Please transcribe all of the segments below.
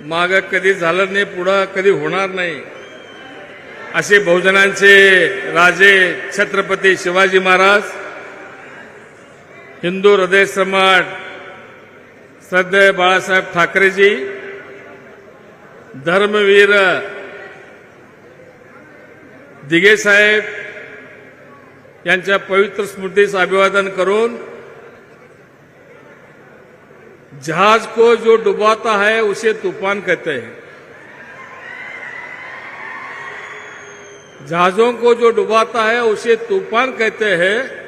माग कधी झालं नाही पुढं कधी होणार नाही. असे बहुजनांचे राजे छत्रपती शिवाजी महाराज हिंदू हृदय सम्राट श्रद्धेय बाळासाहेब ठाकरेजी धर्मवीर दिघेसाहेब यांच्या पवित्र स्मृतीस अभिवादन करून जहाज़ को जो डुबाता है, उसे तूफ़ान कहते हैं। जहाजों को जो डुबाता है, उसे तूफ़ान कहते हैं।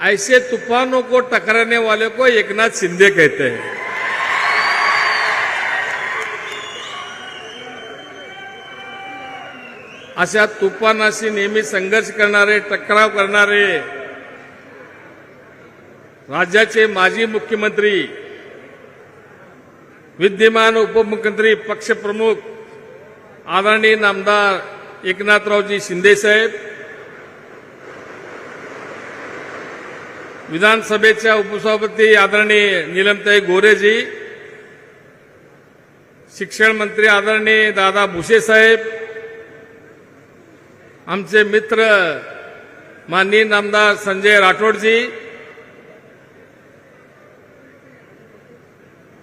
ऐसे तूफानों को टकराने वाले को एकनाथ शिंदे कहते हैं। अशा तुफानाशी नेहमी संघर्ष करणारे टकराव करणारे राज्याचे माजी मुख्यमंत्री विद्यमान उपमुख्यमंत्री पक्षप्रमुख आदरणीय नामदार एकनाथरावजी शिंदे साहेब विधानसभेच्या उपसभापती आदरणीय निलमताई गोरेजी शिक्षण मंत्री आदरणीय दादा भुसे साहेब आमचे मित्र माननीय नामदार संजय राठोडजी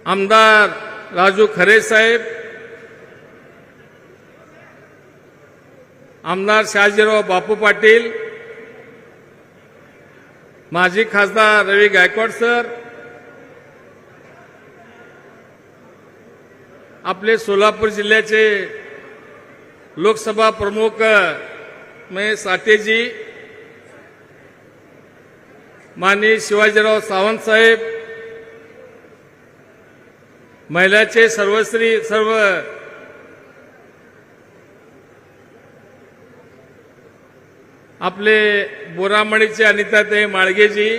आमदार राजू खरे साहेब आमदार शहाजीराव बापू पाटील माजी खासदार रवी गायकवाड सर आपले सोलापूर जिल्ह्याचे लोकसभा प्रमुख मय साटेजी माननीय शिवाजीराव सावंत साहेब महिलाचे सर्वस्त्री सर्व आपले बोरामणीचे अनिताताई माळगेजी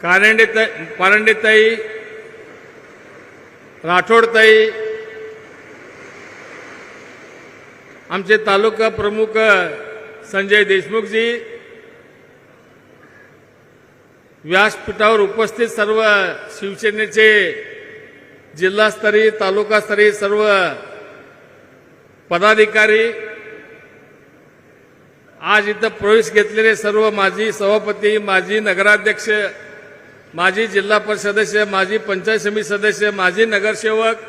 कारंडेता पारंडेताई राठोडताई आमचे तालुका प्रमुख संजय देशमुखजी व्यासपीठावर उपस्थित सर्व शिवसेनेचे जिल्हास्तरीय तालुकास्तरीय सर्व पदाधिकारी आज इथं प्रवेश घेतलेले सर्व माजी सभापती माजी नगराध्यक्ष माजी जिल्हा परिषद सदस्य माजी पंचायत समिती सदस्य माजी नगरसेवक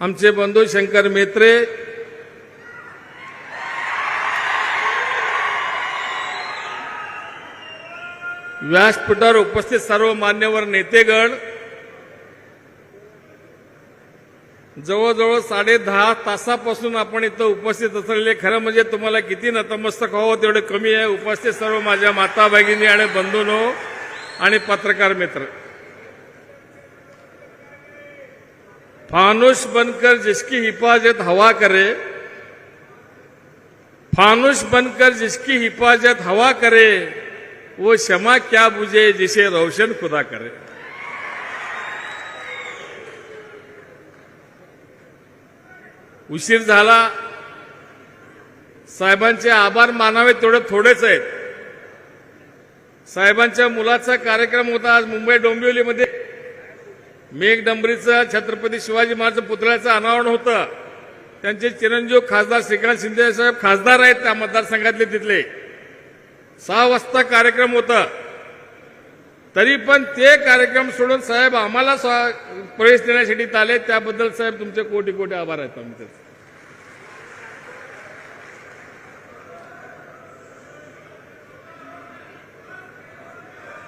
आमचे बंधू शंकर मेत्रे व्यासपीठावर उपस्थित सर्व मान्यवर नेतेगण जवळजवळ साडे दहा तासापासून आपण इथं उपस्थित असलेले खरं म्हणजे तुम्हाला किती नतमस्तक व्हावं तेवढे कमी आहे. उपस्थित सर्व माझ्या माता भगिनी आणि बंधूनो आणि पत्रकार मित्र. फानुष बनकर जिसकी हिफाजत हवा करे फानुष बनकर जिसकी हिफाजत हवा करे वो क्षमा क्या बुझे जिसे रोशन खुदा करे। उशीर झाला साहेबांचे आभार मानावे तेवढे थोडेच आहेत. साहेबांच्या मुलाचा कार्यक्रम होता आज मुंबई डोंबिवलीमध्ये. मेघडंबरीचं छत्रपती शिवाजी महाराज पुतळ्याचं अनावरण होतं. त्यांचे चिरंजीव खासदार श्रीकांत शिंदे साहेब खासदार आहेत त्या मतदारसंघातले तिथले. सहा वाजता कार्यक्रम होता. तरी पण ते कार्यक्रम सोडून साहेब आम्हाला प्रवेश देण्यासाठी आले. त्याबद्दल साहेब तुमचे कोटी कोटी आभार आहेत आम्ही त्याचे.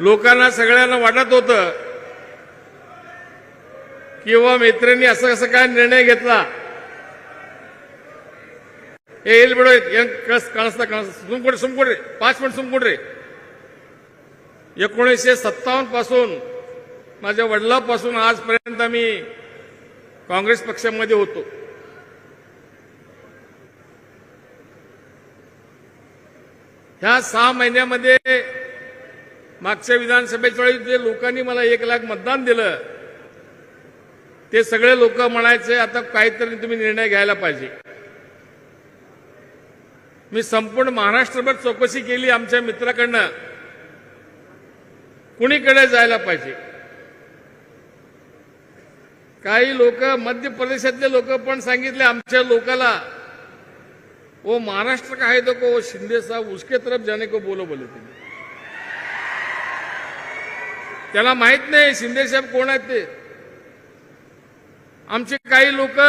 लोकांना सगळ्यांना वाटत होतं किंवा मैत्रिणी असं कसं काय निर्णय घेतला? ए येईल बिडो कस कळसता कळस सुमकोड सुमकोड रे पाच मिनिट सुमकोड रे एकोणीसशे सत्तावन्नपासून माझ्या वडिलापासून आजपर्यंत मी काँग्रेस पक्षामध्ये होतो ह्या सहा महिन्यामध्ये मागच्या विधानसभेच्या वेळी जे लोकांनी मला एक लाख मतदान दिलं ते सगळे लोक म्हणायचे आता काहीतरी तुम्ही निर्णय घ्यायला पाहिजे मी संपूर्ण महाराष्ट्रभर चौकशी केली आमच्या मित्राकडनं. कुणीकडे जायला पाहिजे? काही लोक मध्य प्रदेशातले लोक पण सांगितले आमच्या लोकाला वो महाराष्ट्र का है तो? को वो शिंदे साहब उसके तरफ जाने को बोलो बोले तुम्ही. त्याला माहीत नाही शिंदे साहेब कोण आहेत ते. आमचे काही लोक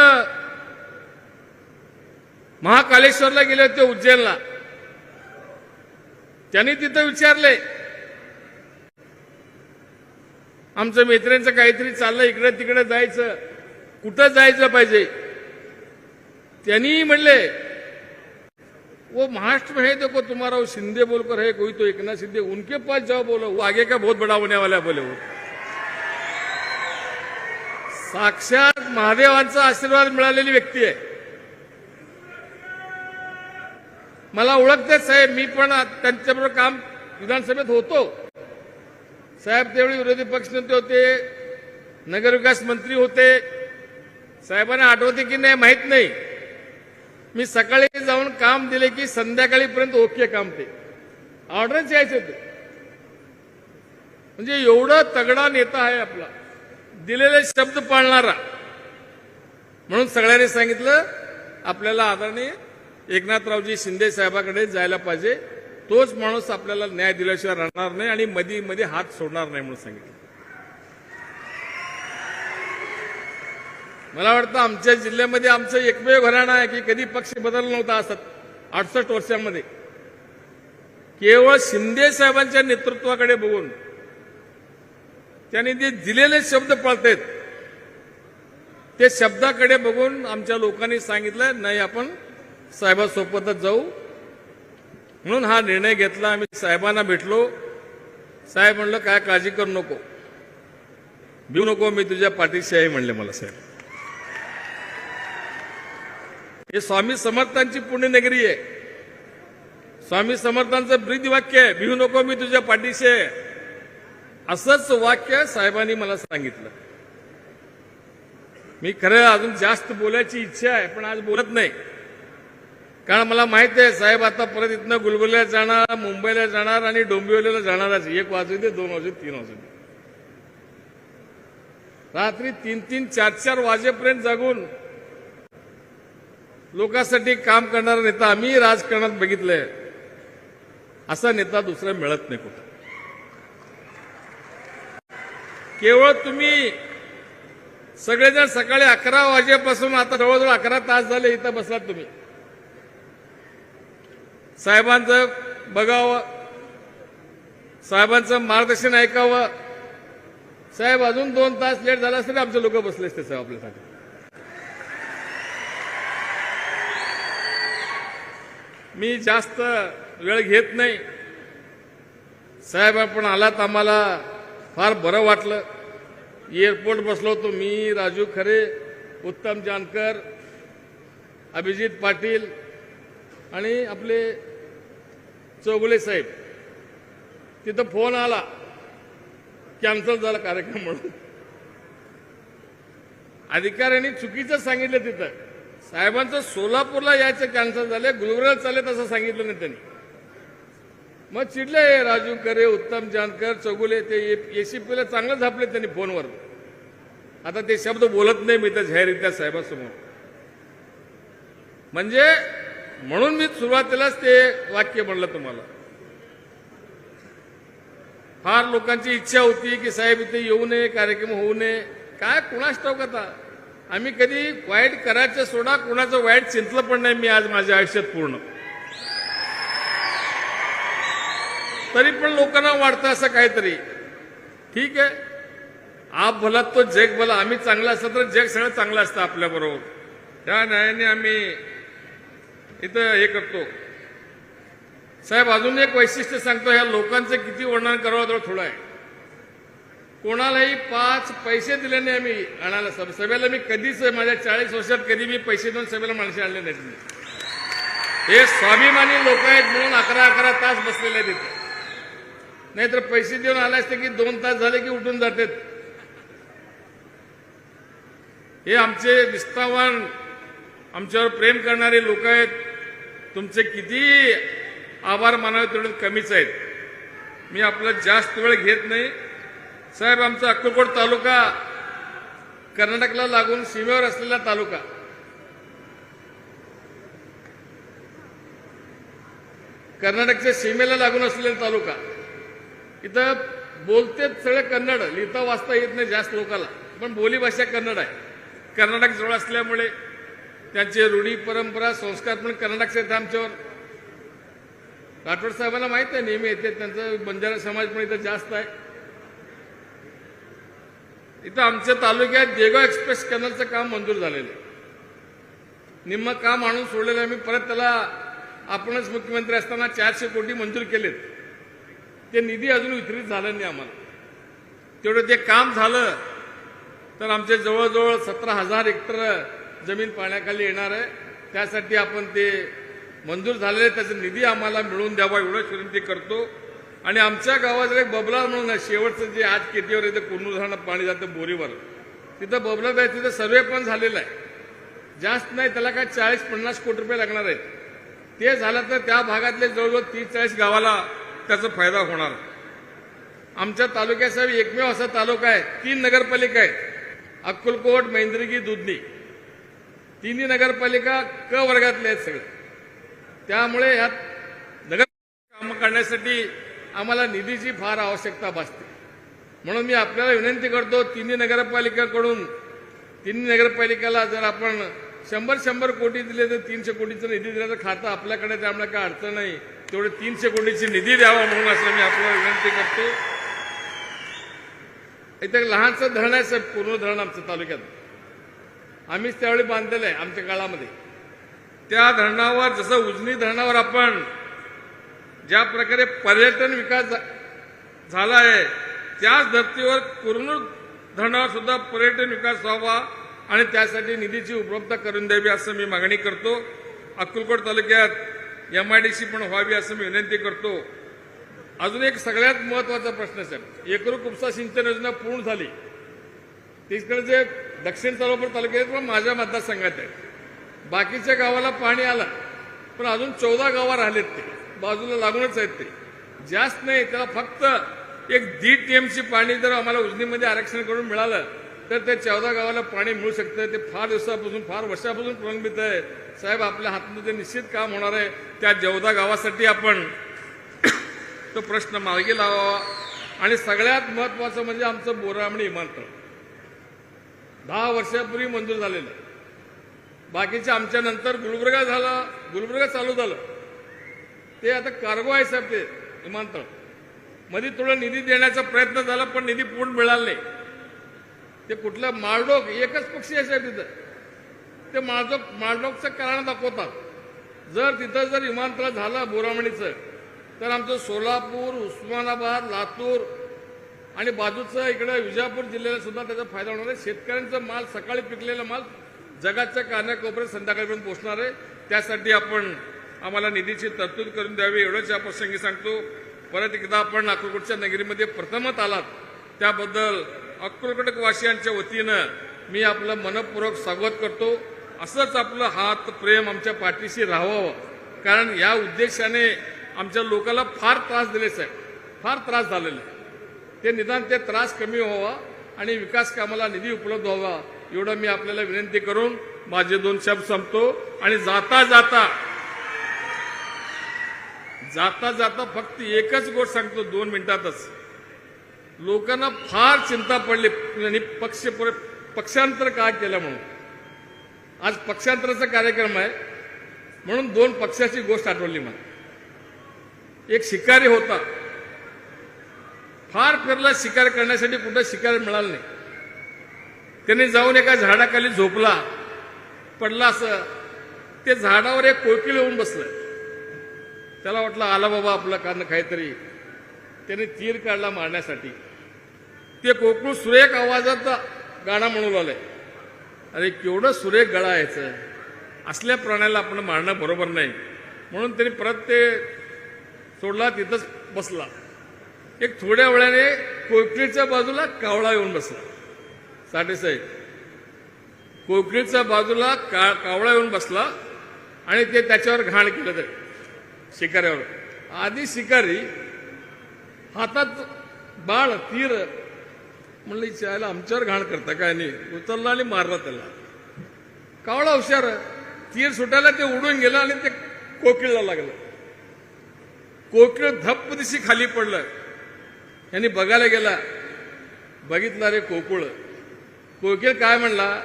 महाकालेश्वरला गेले होते उज्जैनला. त्यांनी तिथं विचारले आमचं मित्रांचं काहीतरी चाललं इकडे तिकडे जायचं. कुठं जायचं पाहिजे? त्यांनी म्हणले वो महाराष्ट्र में है देखो तुम्हारा वो शिंदे बोलकर है कोई तो एक ना शिंदे उनके पास जाओ बोलो वो आगे का बहुत बड़ा होने वाला है बोले वो. साक्षात महादेवांचा आशीर्वाद मिळालेली व्यक्ती आहे. मला ओळखतेच साहेब मी पण त्यांच्याबरोबर काम विधानसभेत होतो. साहेब त्यावेळी विरोधी पक्षनेते होते नगरविकास मंत्री होते. साहेबांना आठवते की नाही माहीत नाही. मी सकाळी जाऊन काम दिले की संध्याकाळीपर्यंत ओके काम ते. ऑर्डरच यायचे होते. म्हणजे एवढा तगडा नेता आहे आपला. दिलेले शब्द पाळणारा. म्हणून सगळ्यांनी सांगितलं आपल्याला आदरणीय एकनाथरावजी शिंदे साहेबाकडे जायला पाहिजे. तोच माणूस आपल्याला न्याय दिल्याशिवाय राहणार नाही आणि मधी मध्ये हात सोडणार नाही म्हणून सांगितलं. मला वाटतं आमच्या जिल्ह्यामध्ये आमचं एकमेव घराणं आहे की कधी पक्ष बदलला नव्हता असत अडसष्ट वर्षामध्ये. केवळ शिंदे साहेबांच्या नेतृत्वाकडे बघून त्यांनी जे दिलेले शब्द पळतायत ते शब्दाकडे बघून आमच्या लोकांनी सांगितलं नाही आपण साहेबासोबतच जाऊ. म्हणून हा निर्णय घेतला. आम्ही साहेबांना भेटलो. साहेब म्हणलं काय काळजी करू नको. भिऊ नको मी तुझ्या पाठीशी आहे म्हणले मला साहेब. हे स्वामी समर्थांची पुण्यनगरी आहे. स्वामी समर्थांचं ब्रीद वाक्य आहे. भिऊ नको मी तुझ्या पाठीशी आहे. असंच वाक्य साहेबांनी मला सांगितलं. मी खरं अजून जास्त बोलायची इच्छा आहे पण आज बोलत नाही. कारण मला माहीत आहे साहेब आता परत इथनं गुलबर्ग्याला जाणार मुंबईला जाणार आणि डोंबिवलीला जाणारच एक वाजू दे दोन वाजू तीन वाजू दे. रात्री तीन तीन चार चार वाजेपर्यंत जागून लोकांसाठी काम करणारा नेता आम्ही राजकारणात बघितलंय. असा नेता दुसरा मिळत नाही कुठं. केवळ तुम्ही सगळेजण सकाळी अकरा वाजेपासून आता जवळजवळ अकरा तास झाले इथं बसलात तुम्ही. साहेबांचं बघावं साहेबांचं मार्गदर्शन ऐकावं. साहेब अजून दोन तास लेट झाला तरी आमचे लोक बसले असते साहेब आपल्यासाठी. मी जास्त वेळ घेत नाही. साहेब आपण आलात आम्हाला फार बरं वाटलं. एअरपोर्ट बसलो होतो मी राजू खरे उत्तम जानकर अभिजित पाटील आणि आपले चौगुले साहेब तिथं फोन आला कॅन्सल झाला कार्यक्रम म्हणून. अधिकाऱ्यांनी चुकीचं सांगितलं तिथं. साहेबांचं सोलापूरला यायचं कॅन्सल झालं गुलबर्गा चालेल असं सांगितलं नाही त्यांनी. मग चिडले राजू करे उत्तम जानकर चौगुले ते एसीपीला चांगलं झापले त्यांनी फोनवर. आता ते शब्द बोलत नाही मी तर जाहीररित्या साहेबासमोर. म्हणजे म्हणून मी सुरुवातीलाच ते वाक्य म्हणलं तुम्हाला. फार लोकांची इच्छा होती की साहेब इथे येऊ नये कार्यक्रम होऊ नये. काय कुणाच ठाऊक आता? आम्ही कधी वाईट करायचं सोडा कुणाचं वाईट चिंतलं पण नाही मी आज माझ्या आयुष्यात पूर्ण. तरी पण लोकांना वाटतं असं काहीतरी. ठीक आहे? आप भला तो जग भला आम्ही चांगलं असतं तर जग सगळं चांगलं असतं आपल्याबरोबर. त्या न्यायाने आम्ही इथं हे करतो. साहेब अजून एक वैशिष्ट्य सांगतो ह्या लोकांचं किती वर्णन करावं तर थोडं आहे. कोणालाही पाच पैसे दिले नाही आम्ही आणायला. सभ सभेला मी कधीच माझ्या चाळीस वर्षात कधी मी पैसे देऊन सभेला माणसे आणले नाहीत मी. हे स्वाभिमानी लोक आहेत म्हणून अकरा अकरा तास बसलेले आहेत तिथे नाहीतर पैसे देऊन आले असते की दोन तास झाले की उठून जातात. हे आमचे निष्ठावान आमच्यावर प्रेम करणारे लोक आहेत. तुमचे किती आभार मानावे तेवढे कमीच आहेत. मी आपला जास्त वेळ घेत नाही. साहेब आमचा अक्कलकोट तालुका कर्नाटकला लागून सीमेवर असलेला तालुका. कर्नाटकच्या सीमेला लागून असलेला तालुका. इथं बोलते सगळे कन्नड लिहिता वाचता येत नाही जास्त लोकांना पण बोलीभाषा कन्नड आहे. कर्नाटक जवळ असल्यामुळे त्यांचे रूढी परंपरा संस्कार पण कर्नाटक आहेत आमच्यावर. राठोड साहेबांना माहीत आहे नेहमी येते त्यांचा बंजारा समाज पण इथं जास्त आहे. इथं आमच्या तालुक्यात जेगाव एक्सप्रेस कॅनलचं काम मंजूर झालेलं आहे. निम्म काम आणून सोडलेलं आहे मी परत त्याला आपणच मुख्यमंत्री असताना चारशे कोटी मंजूर केलेत. ते निधी अजून वितरित झालं नाही आम्हाला. तेवढं ते काम झालं तर आमचे जवळजवळ सतरा हजार हेक्टर जमीन पाण्याखाली येणार आहे. त्यासाठी आपण ते मंजूर झालेले त्याचा निधी आम्हाला मिळवून द्यावा एवढंच विनंती करतो. आणि आमच्या गावात एक बबला म्हणून शेवटचं जे आज केटीवर येतं कुर्नूर धरणात पाणी जातं बोरीवर. तिथं बबला आहे तिथं सर्वे पण झालेला आहे. जास्त नाही त्याला काय चाळीस पन्नास कोटी रुपये लागणार आहेत. ते झालं तर त्या भागातले जवळजवळ तीस चाळीस गावाला त्याचा फायदा होणार. आमच्या तालुक्यासाठी एकमेव असा तालुका आहे. तीन नगरपालिका आहेत. अक्कलकोट मैंद्रगी दुधनी. तिन्ही नगरपालिका क वर्गातले आहेत सगळे. त्यामुळे यात नगर कामं करण्यासाठी आम्हाला निधीची फार आवश्यकता भासते. म्हणून मी आपल्याला विनंती करतो तिन्ही नगरपालिकाकडून तिन्ही नगरपालिकेला जर आपण शंभर शंभर कोटी दिले तर तीनशे कोटीचं निधी दिल्याचं तर खातं आपल्याकडे त्यामुळे काय अडचण नाही. तेवढे तीनशे कोटीची निधी द्यावा म्हणून असं मी आपल्याला विनंती करतो. इथे एक लहानसं धरण आहे साहेब पूर्ण धरण आमचं तालुक्यात. आम्हीच त्यावेळी बांधलेलं आहे आमच्या काळामध्ये. त्या धरणावर जसं उजनी धरणावर आपण ज्या प्रकारे पर्यटन विकास झा- झाला आहे त्याच धर्तीवर कुरनूर धरणावर सुद्धा पर्यटन विकास व्हावा आणि त्यासाठी निधीची उपलब्धता करून द्यावी असं मी मागणी करतो. अक्कलकोट तालुक्यात एमआयडीसी पण व्हावी असं मी विनंती करतो. अजून एक सगळ्यात महत्त्वाचा प्रश्न साहेब. एकरू उपसा सिंचन योजना पूर्ण झाली. तिकडे जे दक्षिण सोलापूर तालुक्यात पण माझ्या मतदारसंघात आहे. बाकीच्या गावाला पाणी आलं पण अजून चौदा गावा राहिलेत ते. बाजूला लागूनच आहेत ते. जास्त नाही त्याला फक्त एक दीड टीएमसी पाणी जर आम्हाला उजनीमध्ये आरक्षण करून मिळालं तर ते चौदा गावाला पाणी मिळू शकतं. ते फार दिवसापासून फार वर्षापासून प्रलंबित आहे. साहेब आपल्या हातमध्ये निश्चित काम होणार आहे त्या चौदा गावासाठी आपण तो प्रश्न मार्गी लावावा. आणि सगळ्यात महत्वाचं म्हणजे आमचं बोरामणी विमानतळ दहा वर्षापूर्वी मंजूर झालेलं. आहे. बाकीच्या आमच्या नंतर गुलबर्गा झाला गुलबर्गा चालू झालं. ते आता कार्गो आहे साहेब ते विमानतळमध्ये थोडं निधी देण्याचा प्रयत्न झाला पण निधी पूर्ण मिळाला नाही. ते कुठलं माळडोक एकच पक्षी आहे साहेब तिथं. ते माळडोक माळडोकचं कारण दाखवतात. जर तिथं जर विमानतळ झालं बोरामणीचं तर आमचं सोलापूर उस्मानाबाद लातूर आणि बाजूचं इकडं विजापूर जिल्ह्याला सुद्धा त्याचा फायदा होणार आहे. शेतकऱ्यांचा माल सकाळी पिकलेला माल जगाच्या कानाकोपऱ्यात संध्याकाळपर्यंत पोहोचणार आहे. त्यासाठी आपण आम्हाला निधीची तरतूद करून द्यावी एवढंच या प्रसंगी सांगतो. परत एकदा आपण अक्कलकोटच्या नगरीमध्ये प्रथमच आलात. त्याबद्दल अक्कलकोटक वतीनं मी आपलं मनपूर्वक स्वागत करतो. असंच आपलं हात प्रेम आमच्या पाठीशी राहावं. कारण या उद्देशाने आमच्या लोकाला फार त्रास दिले साहेब फार त्रास झालेला आहे. ते निदान ते त्रास कमी व्हावा आणि विकास कामाला निधी उपलब्ध व्हावा. एवढं मी आपल्याला विनंती करून माझे दोन शब्द संपतो. आणि जाता जाता जाता जाता फक्त एकच गोष्ट सांगतो दोन मिनिटातच. लोकांना फार चिंता पडली आणि पक्ष पक्षांतर काय केलं म्हणून. आज पक्षांतराचा कार्यक्रम आहे म्हणून दोन पक्षाची गोष्ट आठवली मला. एक शिकारी होता. फार फिरला शिकार करण्यासाठी कुठं शिकार मिळालं नाही. त्याने जाऊन एका झाडाखाली झोपला पडला असं. ते झाडावर एक कोकिल येऊन बसलं. त्याला वाटलं आला बाबा आपलं कारण काहीतरी. त्याने तीर काढला मारण्यासाठी. ते कोकळू सुरेख आवाजात गाणं म्हणू लागलंय अरे केवढं सुरेख गळा यायचं असल्या प्राण्याला आपण मारणं बरोबर नाही. म्हणून त्यांनी परत ते सोडला तिथंच बसला. एक थोड्या वेळाने कोकणीच्या बाजूला कावळा येऊन बसला. साठेसाहेब कोकणीच्या बाजूला का कावळा येऊन बसला आणि ते त्याच्यावर घाण केलं तर शिकाऱ्यावर. आधी शिकारी हातात बाळ तीर म्हणलं चायला आमच्यावर घाण करता काय नाही? उचलला आणि मारला त्याला. कावळा हुशार तीर सुटायला ते उडून गेलं आणि ते कोकिळला लागलं. कोकिळ धप्प दिशी खाली पडलं. यांनी बघायला गेला बघितला रे कोकुळ. कोकिळ काय म्हणला?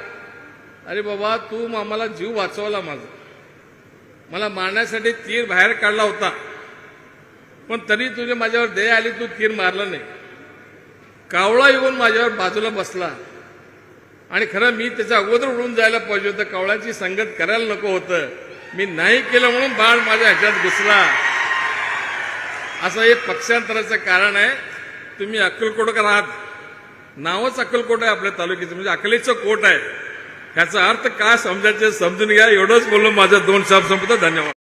अरे बाबा तू आम्हाला जीव वाचवला माझा. मला मारण्यासाठी तीर बाहेर काढला होता. पण तरी तुझे माझ्यावर दया आली तू तीर मारला नाही. कावळा येऊन माझ्यावर बाजूला बसला. आणि खरं मी त्याच्या अगोदर उडून जायला पाहिजे होतं. कावळ्याची संगत करायला नको होतं. मी नाही केलं म्हणून बाळ माझ्या ह्याच्यात घुसला. असं हे पक्षांतराचं कारण आहे. तुम्ही अक्कलकोटकर आहात. नावच अक्कलकोट आहे आपल्या तालुक्याचं म्हणजे अकलेचं कोट आहे. ह्याचा अर्थ काय समजायचं समजून घ्या. एवढंच बोलून माझ्या दोन शब्द संपतो धन्यवाद.